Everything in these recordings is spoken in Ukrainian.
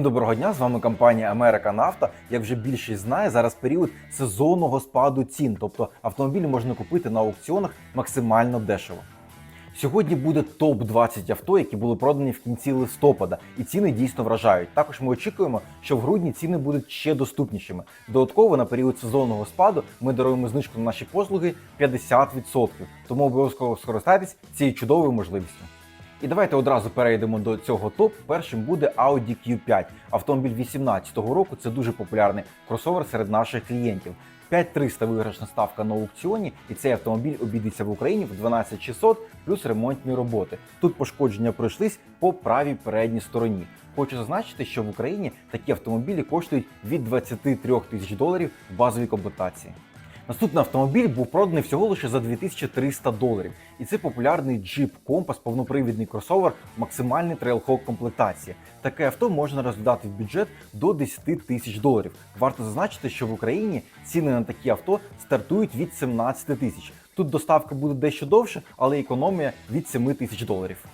Всім доброго дня! З вами компанія Америка Нафта. Як вже більшість знає, зараз період сезонного спаду цін, тобто автомобілі можна купити на аукціонах максимально дешево. Сьогодні буде топ 20 авто, які були продані в кінці листопада, і ціни дійсно вражають. Також ми очікуємо, що в грудні ціни будуть ще доступнішими. Додатково на період сезонного спаду ми даруємо знижку на наші послуги 50%, тому обов'язково скористайтесь цією чудовою можливістю. І давайте одразу перейдемо до цього топ. Першим буде Audi Q5. Автомобіль 18-го року це дуже популярний кросовер серед наших клієнтів. 5300 виграшна ставка на аукціоні, і цей автомобіль обійдеться в Україні в 12600 плюс ремонтні роботи. Тут пошкодження пройшлись по правій передній стороні. Хочу зазначити, що в Україні такі автомобілі коштують від 23 тисяч доларів в базовій комплектації. Наступний автомобіль був проданий всього лише за 2300 доларів. І це популярний Jeep Compass, повнопривідний кросовер, максимальний трейлхок комплектації. Таке авто можна розглядати в бюджет до 10 тисяч доларів. Варто зазначити, що в Україні ціни на такі авто стартують від 17 тисяч. Тут доставка буде дещо довше, але економія від 7 тисяч доларів.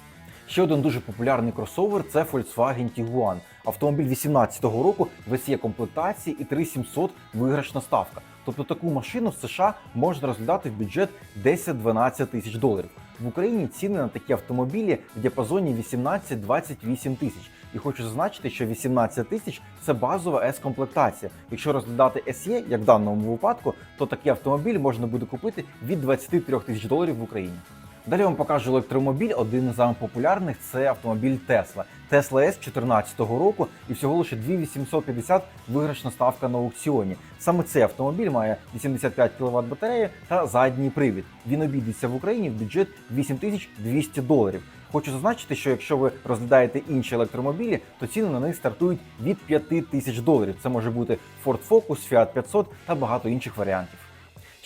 Ще один дуже популярний кросовер це Volkswagen Tiguan. Автомобіль 18-го року весь комплектації і 3700 виграшна ставка. Тобто таку машину в США можна розглядати в бюджет 10-12 тисяч доларів. В Україні ціни на такі автомобілі в діапазоні 18-28 тисяч. І хочу зазначити, що 18 тисяч це базова S-комплектація. Якщо розглядати SE, як в даному випадку, то такий автомобіль можна буде купити від 23 тисяч доларів в Україні. Далі вам покажу електромобіль. Один з самих популярних це автомобіль Tesla. Tesla S 2014 року і всього лише 2850 виграшна ставка на аукціоні. Саме цей автомобіль має 85 кВт батарею та задній привід. Він обійдеться в Україні в бюджет 8200 доларів. Хочу зазначити, що якщо ви розглядаєте інші електромобілі, то ціни на них стартують від 5 тисяч доларів. Це може бути Ford Focus, Fiat 500 та багато інших варіантів.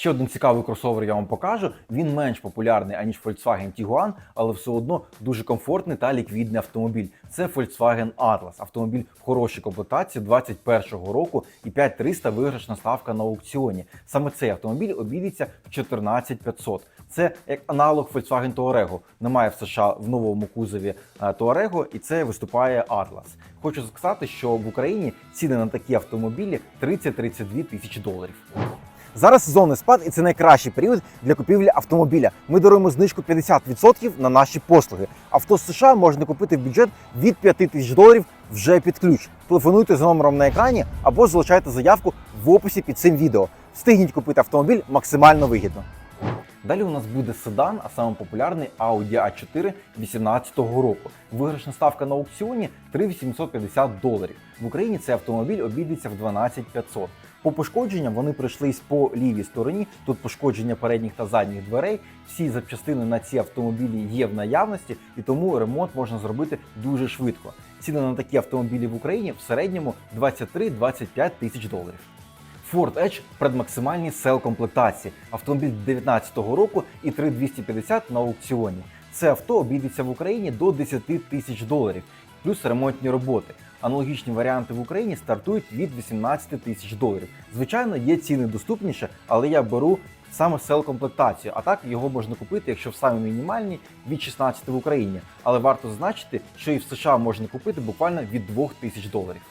Ще один цікавий кросовер я вам покажу. Він менш популярний аніж Volkswagen Tiguan, але все одно дуже комфортний та ліквідний автомобіль. Це Volkswagen Atlas. Автомобіль в хорошій комплектації 21-го року і 5300 виграшна ставка на аукціоні. Саме цей автомобіль обійдеться в 14500. Це як аналог Volkswagen Touareg. Немає в США в новому кузові е, Touareg, і це виступає Atlas. Хочу сказати, що в Україні ціни на такі автомобілі 30-32 тисячі доларів. Зараз сезонний спад, і це найкращий період для купівлі автомобіля. Ми даруємо знижку 50% на наші послуги. Авто з США можна купити в бюджет від 5 тисяч доларів вже під ключ. Телефонуйте за номером на екрані або залишайте заявку в описі під цим відео. Встигніть купити автомобіль максимально вигідно. Далі у нас буде седан, а саме популярний Audi A4 2018 року. Виграшна ставка на аукціоні 3850 доларів. В Україні цей автомобіль обійдеться в 12500. По пошкодженням вони прийшлись по лівій стороні. Тут пошкодження передніх та задніх дверей. Всі запчастини на ці автомобілі є в наявності, і тому ремонт можна зробити дуже швидко. Ціни на такі автомобілі в Україні в середньому 23-25 тисяч доларів. Ford Edge в предмаксимальній сел комплектації. Автомобіль 2019 року і 3250 на аукціоні. Це авто обійдеться в Україні до 10 тисяч доларів, плюс ремонтні роботи. Аналогічні варіанти в Україні стартують від 18 тисяч доларів. Звичайно, є ціни доступніше, але я беру саме сел комплектацію. А так його можна купити, якщо в самій мінімальній від 16 в Україні. Але варто зазначити, що і в США можна купити буквально від 2 тисяч доларів.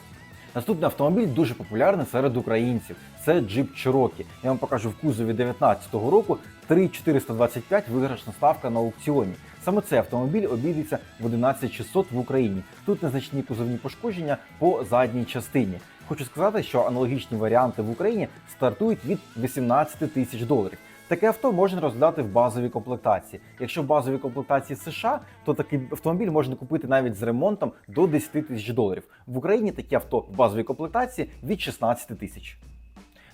Наступний автомобіль дуже популярний серед українців. Це Jeep Cherokee. Я вам покажу в кузові 19-го року 3425 виграшна ставка на аукціоні. Саме цей автомобіль обійдеться в 11600 в Україні. Тут незначні кузовні пошкодження по задній частині. Хочу сказати, що аналогічні варіанти в Україні стартують від 18 тисяч доларів. Таке авто можна розглядати в базовій комплектації. Якщо в базовій комплектації США, то такий автомобіль можна купити навіть з ремонтом до 10 тисяч доларів. В Україні такі авто в базовій комплектації від 16 тисяч.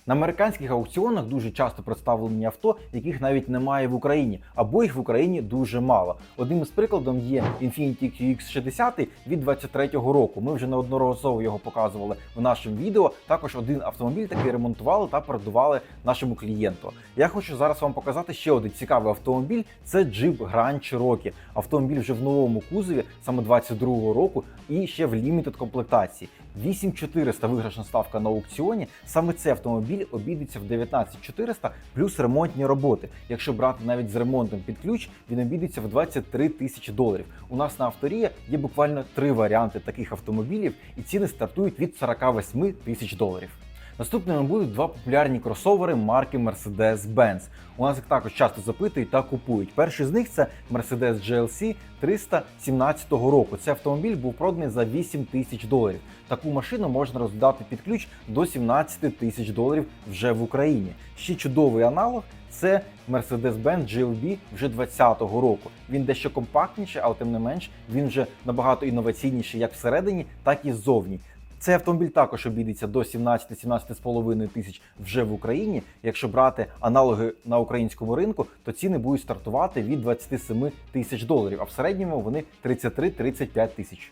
На американських аукціонах дуже часто представлені авто, яких навіть немає в Україні, або їх в Україні дуже мало. Одним із прикладом є Infiniti QX60 від 23-го року. Ми вже неодноразово його показували в нашому відео. Також один автомобіль такий ремонтували та продавали нашому клієнту. Я хочу зараз вам показати ще один цікавий автомобіль. Це Jeep Grand Cherokee. Автомобіль вже в новому кузові, саме 22-го року, і ще в лімітед комплектації. 8400 виграшна ставка на аукціоні. Саме цей автомобіль обійдеться в 19400 плюс ремонтні роботи. Якщо брати навіть з ремонтом під ключ, він обійдеться в 23 тисячі доларів. У нас на авторія є буквально три варіанти таких автомобілів, і ціни стартують від 48 тисяч доларів. Наступними будуть два популярні кросовери марки Mercedes-Benz. У нас їх також часто запитують та купують. Перший з них це Mercedes GLC 317 року. Цей автомобіль був проданий за 8 тисяч доларів. Таку машину можна роздати під ключ до 17 тисяч доларів вже в Україні. Ще чудовий аналог це Mercedes-Benz GLB вже 2020 року. Він дещо компактніший, але тим не менш він вже набагато інноваційніший як всередині, так і ззовні. Цей автомобіль також обійдеться до 17-17,5 тисяч вже в Україні. Якщо брати аналоги на українському ринку, то ціни будуть стартувати від 27 тисяч доларів, а в середньому вони 33-35 тисяч.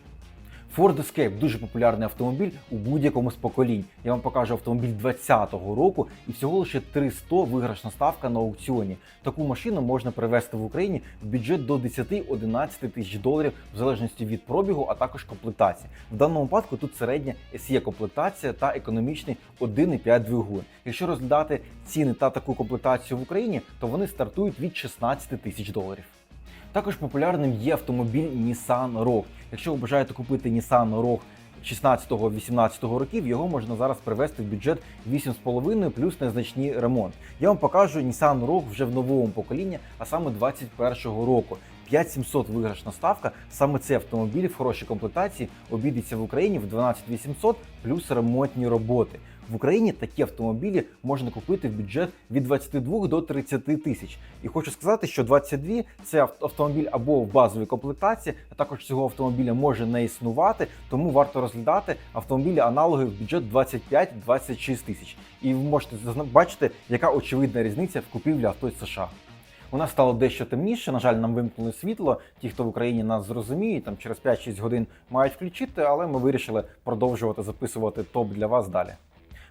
Ford Escape дуже популярний автомобіль у будь-якому з поколінь. Я вам покажу автомобіль 2020 року і всього лише 300 виграшна ставка на аукціоні. Таку машину можна привезти в Україні в бюджет до 10-11 тисяч доларів в залежності від пробігу, а також комплектації. В даному випадку тут середня SE комплектація та економічний 1,5 двигун. Якщо розглядати ціни та таку комплектацію в Україні, то вони стартують від 16 тисяч доларів. Також популярним є автомобіль Nissan Rogue. Якщо ви бажаєте купити Nissan Rogue 16-18 років, його можна зараз привести в бюджет 8,5 плюс незначний ремонт. Я вам покажу Nissan Rogue вже в новому поколінні, а саме 21-го року. 5700 виграшна ставка. Саме цей автомобіль в хорошій комплектації обійдеться в Україні в 12800 плюс ремонтні роботи. В Україні такі автомобілі можна купити в бюджет від 22 до 30 тисяч. І хочу сказати, що 22 – це автомобіль або в базовій комплектації, а також цього автомобіля може не існувати, тому варто розглядати автомобілі аналоги в бюджет 25-26 тисяч. І ви можете бачити, яка очевидна різниця в купівлі авто з США. У нас стало дещо темніше. На жаль, нам вимкнули світло. Ті, хто в Україні нас зрозуміють, там через 5-6 годин мають включити, але ми вирішили продовжувати записувати топ для вас далі.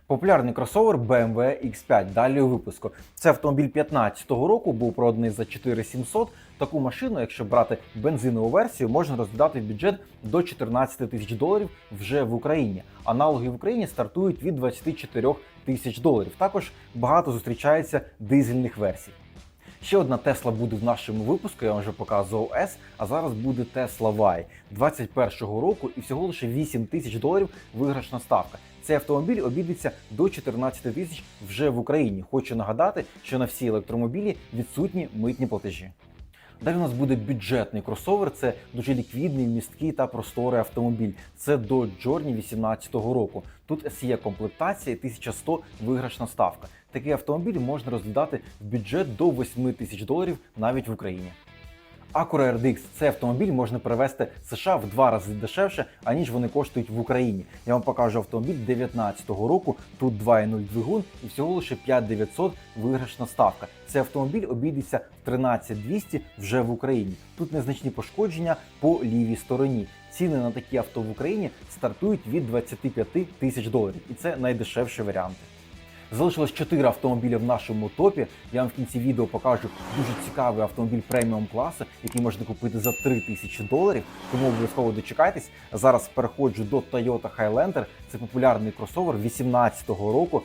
Популярний кросовер BMW X5. Далі у випуску. Це автомобіль 2015 року, був проданий за 4700. Таку машину, якщо брати бензинову версію, можна розглядати в бюджет до 14 тисяч доларів вже в Україні. Аналоги в Україні стартують від 24 тисяч доларів. Також багато зустрічається дизельних версій. Ще одна Тесла буде в нашому випуску, я вам вже показував S, а зараз буде Tesla Y 21-го року і всього лише 8 тисяч доларів виграшна ставка. Цей автомобіль обійдеться до 14 тисяч вже в Україні. Хочу нагадати, що на всі електромобілі відсутні митні платежі. Далі у нас буде бюджетний кросовер. Це дуже ліквідний, місткий та просторий автомобіль. Це Dodge Journey 18-го року. Тут SE комплектація 1100 виграшна ставка. Такий автомобіль можна розглядати в бюджет до 8 тисяч доларів навіть в Україні. Acura RDX – цей автомобіль можна перевезти з США в два рази дешевше, аніж вони коштують в Україні. Я вам покажу автомобіль 2019 року. Тут 2.0 двигун і всього лише 5900 виграшна ставка. Цей автомобіль обійдеться в 13200 вже в Україні. Тут незначні пошкодження по лівій стороні. Ціни на такі авто в Україні стартують від 25 тисяч доларів, і це найдешевші варіанти. Залишилось 4 автомобілі в нашому топі. Я вам в кінці відео покажу дуже цікавий автомобіль преміум класу, який можна купити за 3 тисячі доларів. Тому обов'язково дочекайтесь. Зараз переходжу до Toyota Highlander. Це популярний кросовер 18-го року.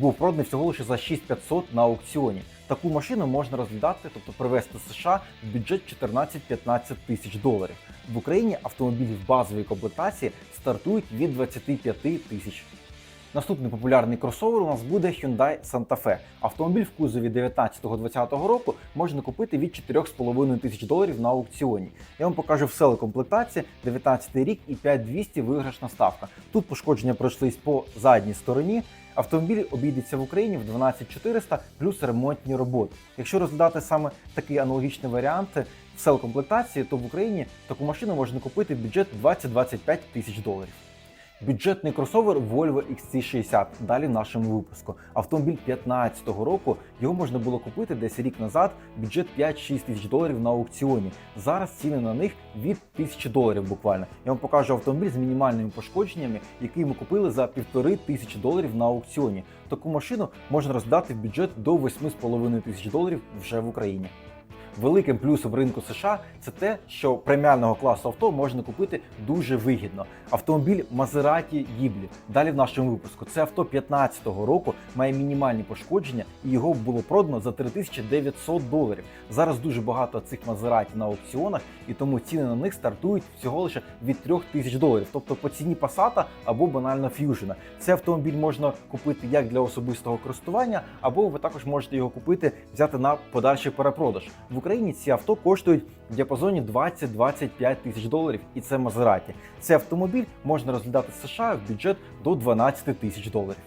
Був проданий всього лише за 6500 на аукціоні. Таку машину можна розглядати, тобто привезти з США в бюджет 14-15 тисяч доларів. В Україні автомобілі в базовій комплектації стартують від 25 тисяч. Наступний популярний кросовер у нас буде Hyundai Santa Fe. Автомобіль в кузові 19-20 року можна купити від 4,5 тисяч доларів на аукціоні. Я вам покажу все комплектації, 19 рік і 5200 виграшна ставка. Тут пошкодження пройшлись по задній стороні. Автомобіль обійдеться в Україні в 12400 плюс ремонтні роботи. Якщо розглядати саме такий аналогічний варіант в сел комплектації, то в Україні таку машину можна купити в бюджет 20-25 тисяч доларів. Бюджетний кросовер Volvo XC60. Далі в нашому випуску. Автомобіль 15-го року. Його можна було купити десь рік назад. Бюджет 5-6 тисяч доларів на аукціоні. Зараз ціни на них від 1000 доларів буквально. Я вам покажу автомобіль з мінімальними пошкодженнями, який ми купили за півтори тисячі доларів на аукціоні. Таку машину можна роздати в бюджет до 8,5 тисяч доларів вже в Україні. Великим плюсом ринку США це те, що преміального класу авто можна купити дуже вигідно. Автомобіль Maserati Ghibli. Далі в нашому випуску це авто 15-го року, має мінімальні пошкодження, і його було продано за 3900 доларів. Зараз дуже багато цих Maserati на аукціонах, і тому ціни на них стартують всього лише від 3000 доларів, тобто по ціні Passat або банально Fusion. Цей автомобіль можна купити як для особистого користування, або ви також можете його купити, взяти на подальший перепродаж. В Україні ці авто коштують в діапазоні 20-25 тисяч доларів, і це Maserati. Цей автомобіль можна розглядати з США в бюджет до 12 тисяч доларів.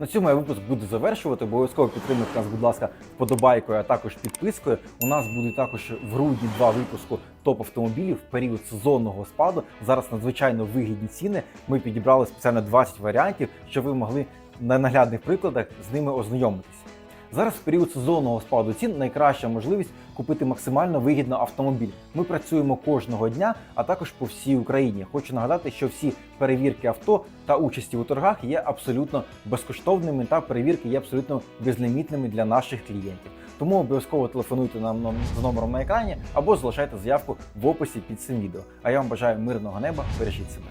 На цьому я випуск буду завершувати. Обов'язково підтримуйте нас, будь ласка, вподобайкою, а також підпискою. У нас будуть також в грудні два випуску топ автомобілів в період сезонного спаду. Зараз надзвичайно вигідні ціни. Ми підібрали спеціально 20 варіантів, щоб ви могли на наглядних прикладах з ними ознайомитися. Зараз в період сезонного спаду цін найкраща можливість купити максимально вигідно автомобіль. Ми працюємо кожного дня, а також по всій Україні. Хочу нагадати, що всі перевірки авто та участі у торгах є абсолютно безкоштовними, та перевірки є абсолютно безлімітними для наших клієнтів. Тому обов'язково телефонуйте нам за номером на екрані або залишайте заявку в описі під цим відео. А я вам бажаю мирного неба, бережіть себе.